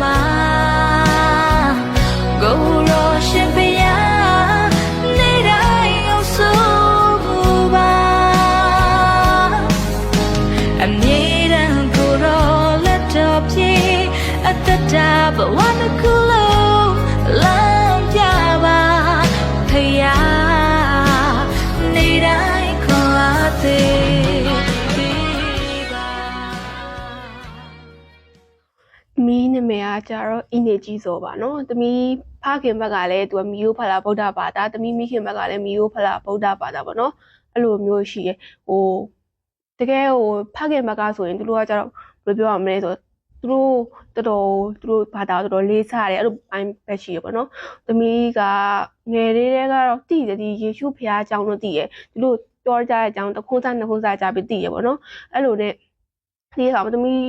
မှာကိုရောရှင်ပြာနေတိုင်းအောင်ဆိုပါအမြဲတမ်းကိုရောလက်တော်ပြေအတ္တတာဘဝတစ်ခု ကကြတော့အင်းနေကြီးစောပါနော်။တမီးဖခင်ဘက်ကလည်းသူကမီယိုဖလာဗုဒ္ဓဘာသာတမီးမိခင်ဘက်ကလည်းမီယိုဖလာဗုဒ္ဓဘာသာပေါ့နော်။အဲ့လိုမျိုးရှိရယ်ဟိုတကယ်ဟိုဖခင်ဘက်ကဆိုရင်သူတို့ကကြတော့ဘယ်လိုပြောရမလဲဆိုတော့သူတို့တော်တော်သူတို့ဘာသာတော်တော်လေးစားတယ်အဲ့လိုပိုင်းပဲရှိရပေါ့နော်။တမီးကငယ်လေးတည်းကတော့တည်တယ်ဒီယေရှုဖခင်အကြောင်းတော့တည်ရယ်သူတို့ပြောကြတဲ့အကြောင်းတစ်ခုစားနှစ်ခုစားကြပြီးတည်ရယ်ပေါ့နော်။အဲ့လိုနဲ့ ဒီကမသမီး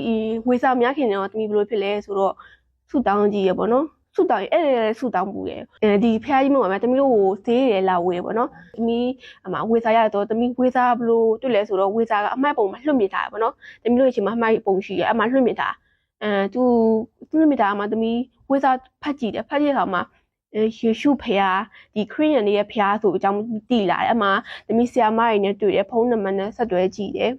ဝေစာများခင်တော့သမီးဘယ်လိုဖြစ်လဲဆိုတော့ဆူတောင်းကြည့်ရပေါ့နော်ဆူတောင်းရင်အဲ့ဒါလည်းဆူတောင်းပူတယ်အဲဒီဖះကြီးမဟုတ်ပါဘူးသမီးတို့ကိုဈေးရလာဝေပေါ့နော်သမီးအမဝေစာရတော့သမီးဝေစာဘယ်လိုတွေ့လဲဆိုတော့ဝေစာကအမှတ်ပုံမှာလွှတ်မြစ်ထားရပေါ့နော်သမီးတို့အချိန်မှာအမှတ်ပုံရှိရအမှလွှတ်မြစ်ထားအဲသူလွှတ်မြစ်ထားမှာသမီးဝေစာဖတ်ကြည့်တယ်ဖတ်ကြည့်တဲ့အခါမှာယေရှုဖះဒီခရစ်ယာန်တွေရဲ့ဖះဆိုအကြောင်းသိလာတယ်အမှသမီးဆရာမတွေနဲ့တွေ့တယ်ဖုန်းနံပါတ်နဲ့ဆက်သွယ်ကြည့်တယ်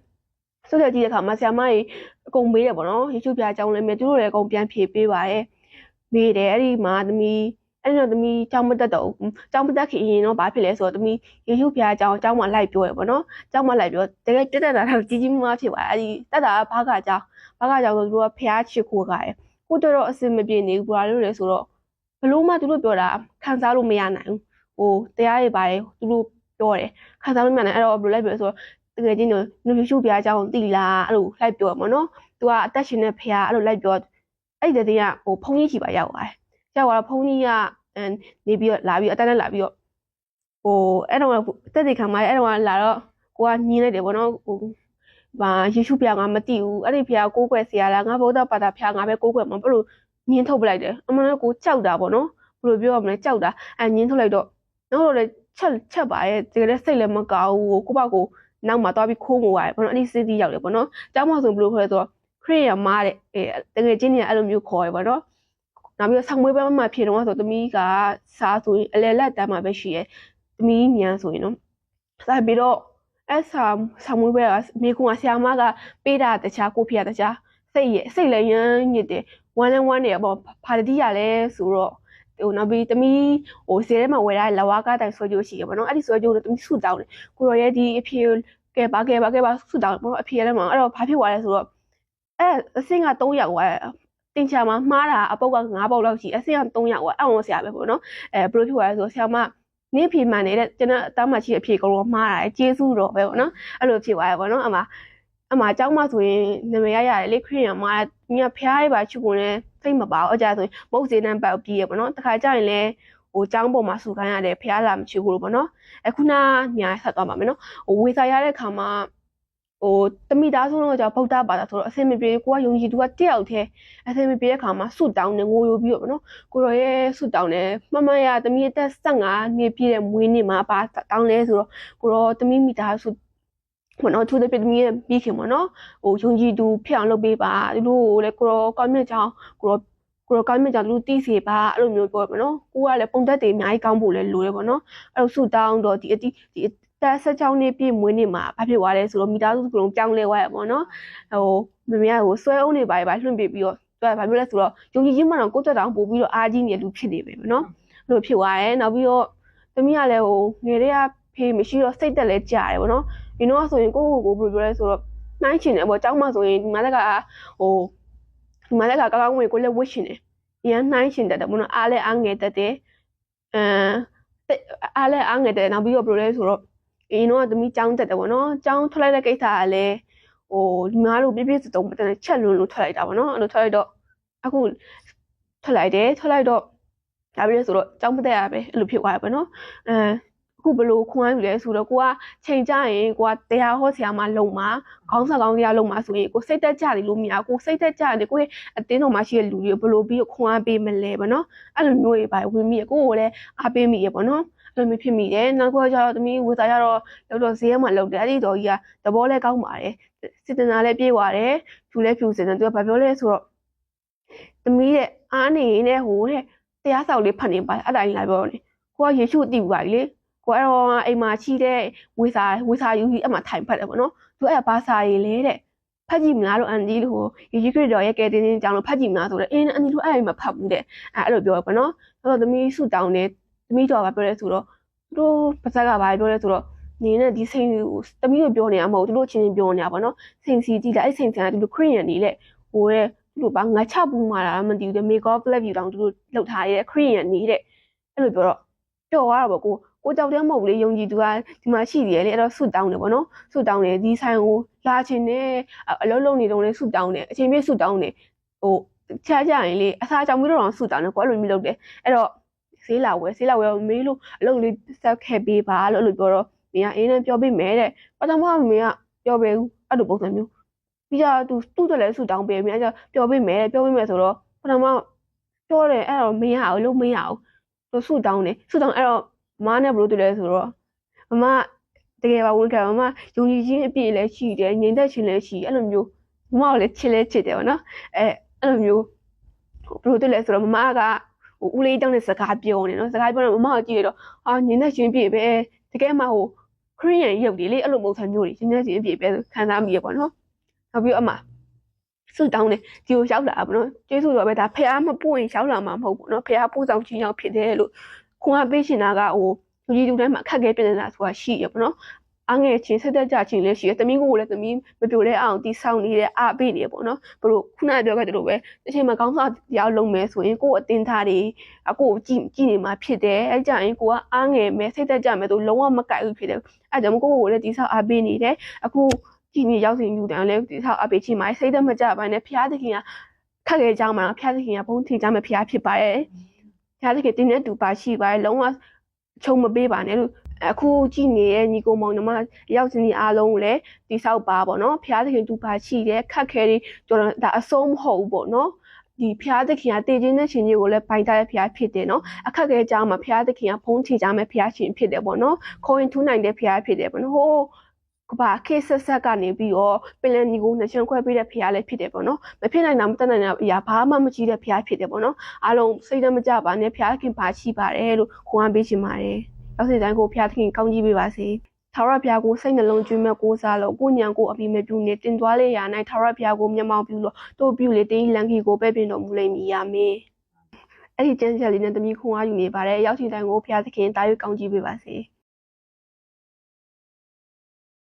ဆက်ဆက်ကြည့်တဲ့အခါမှာဆရာမကြီးအကုန်မေးတယ်ပေါ့နော်ရေချိုးပြအကြောင်းလည်းမေးသူတို့လည်းအကုန်ပြန်ဖြေပေးပါတယ်မေးတယ်အဲ့ဒီမှာသမီးအဲ့ဒီတော့သမီးကြောင်းမတက်တော့ဘူးကြောင်းမတက်ခင်ရင်တော့ဘာဖြစ်လဲဆိုတော့သမီးရေချိုးပြအကြောင်းအကြောင်းမှလိုက်ပြောရပေါ့နော်အကြောင်းမှလိုက်ပြောတကယ်တက်တက်တာတော့ကြီးကြီးမားမားဖြစ်သွားတယ်အဲ့ဒီတက်တာကဘာကအကြောင်းဘာကအကြောင်းဆိုသူတို့ကဖျားချစ်ခိုးကြတယ်ကိုတော်တော့အစင်မပြေနေဘူးဘာလို့လဲဆိုတော့ဘလို့မှသူတို့ပြောတာခံစားလို့မရနိုင်ဘူးဟိုတရားတွေပါတယ်သူတို့ပြောတယ်ခံစားလို့မရနိုင်အဲ့တော့ဘယ်လိုလိုက်ပြောလဲဆိုတော့ တကယ်ချင်းတို့နုရှုပြအကြောင်းတိလားအဲ့လိုလိုက်ပြောမှာနော်။ तू ကအသက်ရှင်တဲ့ဖះအဲ့လိုလိုက်ပြောအဲ့ဒီတဲ့ကဟိုဖုန်းကြီးချီပါရောက်သွားတယ်။ရောက်သွားတော့ဖုန်းကြီးကအမ်နေပြီးတော့လာပြီးအတန်းနဲ့လာပြီးတော့ဟိုအဲ့တော့တက်တဲ့ခံမအဲ့တော့လာတော့ကိုကညင်းလိုက်တယ်ဗောနော်ဟိုဘာယေရှုပြငါမသိဘူးအဲ့ဒီဖះကိုးကွယ်ဆရာလားငါဗုဒ္ဓဘာသာဖះငါပဲကိုးကွယ်မှာဘယ်လိုညင်းထုတ်ပလိုက်တယ်အမှန်တော့ကိုကြောက်တာဗောနော်ဘယ်လိုပြောရမလဲကြောက်တာအဲ့ညင်းထုတ်လိုက်တော့နောက်တော့လည်းချက်ချက်ပါရဲ့တကယ်လည်းစိတ်လည်းမကောင်းဘူးကိုကိုပေါ့ကို နောက်မှာသွားပြီးခိုးငိုရတယ်ပေါ့နော်အဲ့ဒီစစ်တီးရောက်တယ်ပေါ့နော်ကျောင်းမဆိုဘယ်လိုခေါ်လဲဆိုတော့ခရစ်ယာန်မားတဲ့အဲတကယ်ချင်းနေအဲ့လိုမျိုးခေါ်ရပေါ့နော်နောက်ပြီးတော့ဆောင်းမွေးပွဲမှာဖြစ်တော့ဆိုသမီးကစားဆိုရင်အလဲလက်တန်းမှာပဲရှိရဲသမီးမြန်ဆိုရင်နော်စားပြီးတော့အဲ့ဆောင်းဆောင်းမွေးပွဲကမိကွန်ကဆရာမကပေးတာတခြားကိုဖေတခြားစိတ်ရစိတ်လည်းရမ်းညစ်တယ်ဝမ်းလည်းဝမ်းနေရပေါ့ဖာတတိရလဲဆိုတော့ ဟိုနောက်ပြီးသမီးဟိုဈေးထဲမှာဝယ်ရတဲ့လဝါကတိုင်ဆွဲကြိုးရှိရပါတော့အဲ့ဒီဆွဲကြိုးကိုသမီးဆူတောင်းတယ်ကိုရောရဲ့ဒီအဖေကဲပါကဲပါကဲပါဆူတောင်းပေါ့အဖေလည်းမအဲ့တော့ဘာဖြစ်သွားလဲဆိုတော့အဲ့အဆင့်က3ရောက်သွားတယ်တင်ချာမှာမှားတာအပုတ်က9ပုတ်လောက်ရှိအဆင့်က3ရောက်သွားအအောင်ဆရာပဲပေါ့နော်အဲဘယ်လိုဖြစ်သွားလဲဆိုတော့ဆရာမနင်းဖြေမှန်နေတဲ့ကျွန်တော်အသားမှရှိအဖြေကောင်တော့မှားတာကျေးဇူးတော့ပဲပေါ့နော်အဲ့လိုဖြစ်သွားရပေါ့နော်အမအမအเจ้าမဆိုရင်နာမည်ရရတယ်လေခရစ်ယာန်မှာညဖျားရပါချူကုန်လဲစိ တ်မပါဘူးအကြဆိုရင်မုတ်စေးနှံပတ်ပြီးရပေါ့နော်တခါကျရင်လဲဟိုចောင်းပေါ်မှာဆူခိုင်းရတယ်ဖျားလာမချူဘူးလို့ပေါ့နော်အခုနညာဆက်သွားပါမယ်နော်ဟိုဝေစာရတဲ့ခါမှာဟိုတမိသားစုလုံးကကြောင့်ဗုဒ္ဓဘာသာဆိုတော့အစင်မပြေကိုကယုံကြည်သူကတယောက်တည်းအစင်မပြေတဲ့ခါမှာဆုတောင်းနေငိုယိုပြီးတော့ပေါ့နော်ကိုရောရဲ့ဆုတောင်းတယ်မမရတမိအသက်15နှစ်ပြည့်တဲ့မွေးနေ့မှာပါတောင်းလဲဆိုတော့ကိုရောတမိမိသားစု မနော်သူတဲ့ပြသမီးရဲ့ပြီးခင်မနော်ဟိုယုံကြည်သူဖြစ်အောင်လုပ်ပေးပါသူတို့ကိုလည်းကိုရောကောင်းမြတ်ချောင်းကိုရောကိုရောကောင်းမြတ်ချောင်းသူတို့သိစေပါအဲ့လိုမျိုးပြောရမနော်ကိုကလည်းပုံသက်တွေအများကြီးကောင်းဖို့လည်းလိုတယ်ပေါ့နော်အဲ့လိုဆုတောင်းတော့ဒီအတိဒီတက်ဆက်ချောင်းနေပြည့်မွေးနေ့မှာဘာဖြစ်သွားလဲဆိုတော့မိသားစုကလုံးပြောင်းလဲသွားရပေါ့နော်ဟိုမမေကဟိုဆွဲအုံးနေပါပါလွှင့်ပြပြီးတော့သူကဘာမျိုးလဲဆိုတော့ယုံကြည်ခြင်းမှတော့ကိုယ့်တက်တောင်ပို့ပြီးတော့အားကြီးနေလူဖြစ်နေပဲပေါ့နော်အဲ့လိုဖြစ်သွားတယ်နောက်ပြီးတော့သမီးကလည်းဟိုငယ်လေးကဖေးမရှိတော့စိတ်တက်လဲကြာတယ်ပေါ့နော် ဒီတော့ဆိုရင်ကိုကိုကိုဘယ်လိုပြောလဲဆိုတော့နှိုင်းချင်တယ်ပေါ့ကျောင်းမှာဆိုရင်ဒီမှာလက်ကဟိုဒီမှာလက်ကကောင်းကောင်းဝင်ကိုလည်းဝှစ်ချင်တယ်ရန်နှိုင်းချင်တယ်ပေါ့နော်အားလဲအားငယ်တက်တယ်အဲအားလဲအားငယ်တယ်နောက်ပြီးတော့ဘယ်လိုလဲဆိုတော့အင်းတော့သမီးကျောင်းတက်တယ်ပေါ့နော်ကျောင်းထွက်လိုက်တဲ့ကိစ္စကလည်းဟိုဒီမှာလို့ပြပြစတုံးမတက်ချက်လွန်းလို့ထွက်လိုက်တာပေါ့နော်အဲ့လိုထွက်လိုက်တော့အခုထွက်လိုက်တယ်ထွက်လိုက်တော့ဒါပြည့်ဆိုတော့ကျောင်းမတက်ရပဲအဲ့လိုဖြစ်သွားရပါတော့အဲအ ခုဘလို့ခွန်အားယူလဲဆိုတော့ကိုကချိန်ကြရင်ကိုကတရားဟောဆရာမလုံမှာခေါင်းဆက်ကောင်းတရားလုံမှာဆိုရင်ကိုစိတ်သက်ကြတယ်လို့မရကိုစိတ်သက်ကြတယ်ကိုရဲ့အတင်းတော်မှာရှိတဲ့လူတွေဘလို့ပြီးခွန်အားပေးမလဲပေါ့နော်အဲ့လိုမျိုးတွေပါဝင်မိရကိုကိုလည်းအားပေးမိရပေါ့နော်အဲ့လိုမျိုးဖြစ်မိတယ်နောက်ကကျတော့သမီးဝေသားကျတော့လောက်တော့ဈေးမှာလောက်တယ်အဲ့ဒီတော်ကြီးကသဘောလဲကောင်းပါတယ်စစ်တနာလည်းပြေးသွားတယ်ဖြူလဲဖြူစင်တယ်သူကဘာပြောလဲဆိုတော့သမီးတဲ့အားနေရင်တဲ့ဟိုတဲ့တရားဆောက်လေးဖတ်နေပါအဲ့တိုင်းလာပြောနေကိုကယေရှုအတိပါကြီးလေ ကိုအဲ့တော့အိမ်မှာရှိတဲ့ဝေစာဝေစာယူကြီးအမှထိုင်ဖတ်တယ်ပေါ့နော်သူအဲ့ဘာစာရေးလဲတဲ့ဖတ်ကြည့်မလားလို့အန်ဒီလို့ဟိုယေရှုခရစ်တော်ရဲ့ကယ်တင်ခြင်းကြောင့်လို့ဖတ်ကြည့်မလားဆိုတော့အင်းအန်ဒီတို့အဲ့အိမ်မှာဖတ်ဘူးတဲ့အဲ့အဲ့လိုပြောရပေါ့နော်အဲ့တော့သမီးဆုတောင်းတယ်သမီးတော်ကပြောရဲဆိုတော့သူတို့ပါဇက်ကဘာပြောလဲဆိုတော့နေနဲ့ဒီစိန်ကိုသမီးတို့ပြောနေတာမဟုတ်သူတို့ချင်းချင်းပြောနေတာပေါ့နော်စိန်စီကြည့်လိုက်အဲ့စိန်ဆန်ကသူတို့ခရစ်ယာန်နေလေဟိုတဲ့သူတို့ဘာငါချပူမာတာမသိဘူးတဲ့ make up flap view တောင်သူတို့လောက်ထားရဲခရစ်ယာန်နေတဲ့အဲ့လိုပြောတော့ပျော်သွားတာပေါ့ကို ကိုကြောက်တဲ့မဟုတ်ဘူးလေယုံကြည်သူကဒီမှာရှိတယ်လေအဲ့တော့ဆုတောင်းတယ်ပေါ့နော်ဆုတောင်းတယ်ဒီဆိုင်ကိုလာချင်တယ်အလုံးလုံးနေတော့လေဆုတောင်းတယ်အချိန်ပြည့်ဆုတောင်းတယ်ဟိုချားကြရင်လေအစားကြောင့်ပြီးတော့ဆုတောင်းတယ်ကိုအဲ့လိုမျိုးလုပ်တယ်အဲ့တော့ဈေးလာဝယ်ဈေးလာဝယ်မေးလို့အလုပ်လေးဆက်ခဲ့ပေးပါလို့အဲ့လိုပြောတော့မင်းကအေးနဲ့ပြောပေးမယ်တဲ့ပထမမင်းကပြောပေးဘူးအဲ့လိုပုံစံမျိုးပြီးတော့သူသူ့တက်လဲဆူတောင်းပေးမြဲကျပြောပေးမယ်တဲ့ပြောပေးမယ်ဆိုတော့ပထမပြောတယ်အဲ့တော့မင်းရအောင်လို့မင်းရအောင်သူဆူတောင်းတယ်ဆူတောင်းအဲ့တော့ မမနဲ့ဘလို့တူလဲဆိုတော့မမတကယ်ပါဝန်ခံမမယုံကြည်ခြင်းအပြည့်လည်းရှိတယ်ငြိမ်သက်ခြင်းလည်းရှိအဲ့လိုမျိုးမမကိုလည်းချစ်လဲချစ်တယ်ပေါ့နော်အဲအဲ့လိုမျိုးဘလို့တူလဲဆိုတော့မမကဟိုဦးလေးတောင်းတဲ့စကားပြောနေနော်စကားပြောတော့မမကိုကြည့်ရတော့အာငြိမ်သက်ခြင်းပြည့်ပဲတကယ်မှဟိုခရီးရန်ရုပ်တွေလေအဲ့လိုပုံစံမျိုးတွေငြိမ်သက်ခြင်းပြည့်ပဲခံစားမိရပေါ့နော်နောက်ပြီးအမဆူတောင်းတယ်ဒီကိုရောက်လာပါနော်ကျေးဇူးတော်ပဲဒါဖះမပွင့်ရောက်လာမှာမဟုတ်ဘူးနော်ဖះပို့ဆောင်ခြင်းရောက်ဖြစ်တယ်လို့ ခွန်အားပေးရှင်တာကဟိုလူကြီးလူတိုင်းမှာအခက်အခဲပြနေတာဆိုတာရှိရပေါ့နော်အငယ်ချင်းစိတ်သက်ကြချင်းလည်းရှိရသမီးကိုလည်းသမီးမပြိုလဲအောင်တီးဆောင်နေတဲ့အားပေးနေရပေါ့နော်ဘလို့ခုနကပြောခဲ့သလိုပဲတစ်ချိန်မှာကောင်းစားတရားလုံးမယ်ဆိုရင်ကိုယ့်အတင်းသားတွေအကိုကြည့်ကြည့်နေမှာဖြစ်တယ်အဲကြရင်ကိုကအားငယ်မယ်စိတ်သက်ကြမယ်ဆိုလုံးဝမကိုက်ဘူးဖြစ်တယ်အဲကြောင့်ကိုယ့်ကိုလည်းတီးဆောင်အားပေးနေတယ်အခုကြည်နေရောက်စဉ်ယူတန်လည်းတီးဆောင်အားပေးချင်းမှာစိတ်သက်မကြပိုင်းနဲ့ဖျားသခင်ကခက်ခဲကြောင်းမှာဖျားသခင်ကဘုန်းထင်ကြမယ်ဖျားဖြစ်ပါတယ် ဖျားသခင်တင်းနဲ့တူပါရှိပါတယ်လုံးဝချုံမပေးပါနဲ့လို့အခုကြည့်နေတဲ့ညီကိုမောင်နှမရောက်စဉ်ဒီအားလုံးကိုလည်းတိဆောက်ပါပေါ့နော်ဖျားသခင်တူပါရှိတယ်ခက်ခဲတွေကျွန်တော်ဒါအဆုံးမဟုတ်ဘူးပေါ့နော်ဒီဖျားသခင်ကတည်ခြင်းတဲ့ရှင်ကြီးကိုလည်းပိုင်ထားတဲ့ဖျားဖြစ်တယ်နော်အခက်အခဲကြောင်းမှာဖျားသခင်ကဖုံးချကြမဲ့ဖျားရှင်ဖြစ်တယ်ပေါ့နော်ခေါ်ရင်ထူးနိုင်တဲ့ဖျားဖြစ်တယ်ပေါ့နော်ဟိုး ကဘာခေဆက်ဆက်ကနေပြီးတော့ပင်လယ်ညီကိုနှချွန်ခွဲပေးတဲ့ဖျားလည်းဖြစ်တယ်ပေါ့နော်မဖြစ်နိုင်တာမတတ်နိုင်တာအရာဘာမှမကြည့်တဲ့ဖျားဖြစ်တယ်ပေါ့နော်အားလုံးစိတ်တမကြပါနဲ့ဖျားခင်ပါရှိပါတယ်လို့ခွန်အားပေးချင်ပါတယ်ရောက်စီတိုင်းကိုဖျားသခင်ကောင်းကြီးပေးပါစေထာဝရဘုရားကိုစိတ်နှလုံးကျွေးမဲ့ကိုးစားလို့ကိုညံကိုအပြိမပြုနေတင်သွားလေရာ၌ထာဝရဘုရားကိုမျက်မှောက်ပြုလို့တို့ပြုလေတင်းလန်ခီကိုပဲ့ပြင်တော်မူလိမ့်မည်အာမင်အဲ့ဒီကျမ်းစာလေးနဲ့တမီခွန်အားယူနေပါတယ်ရောက်စီတိုင်းကိုဖျားသခင်တာရွေးကောင်းကြီးပေးပါစေ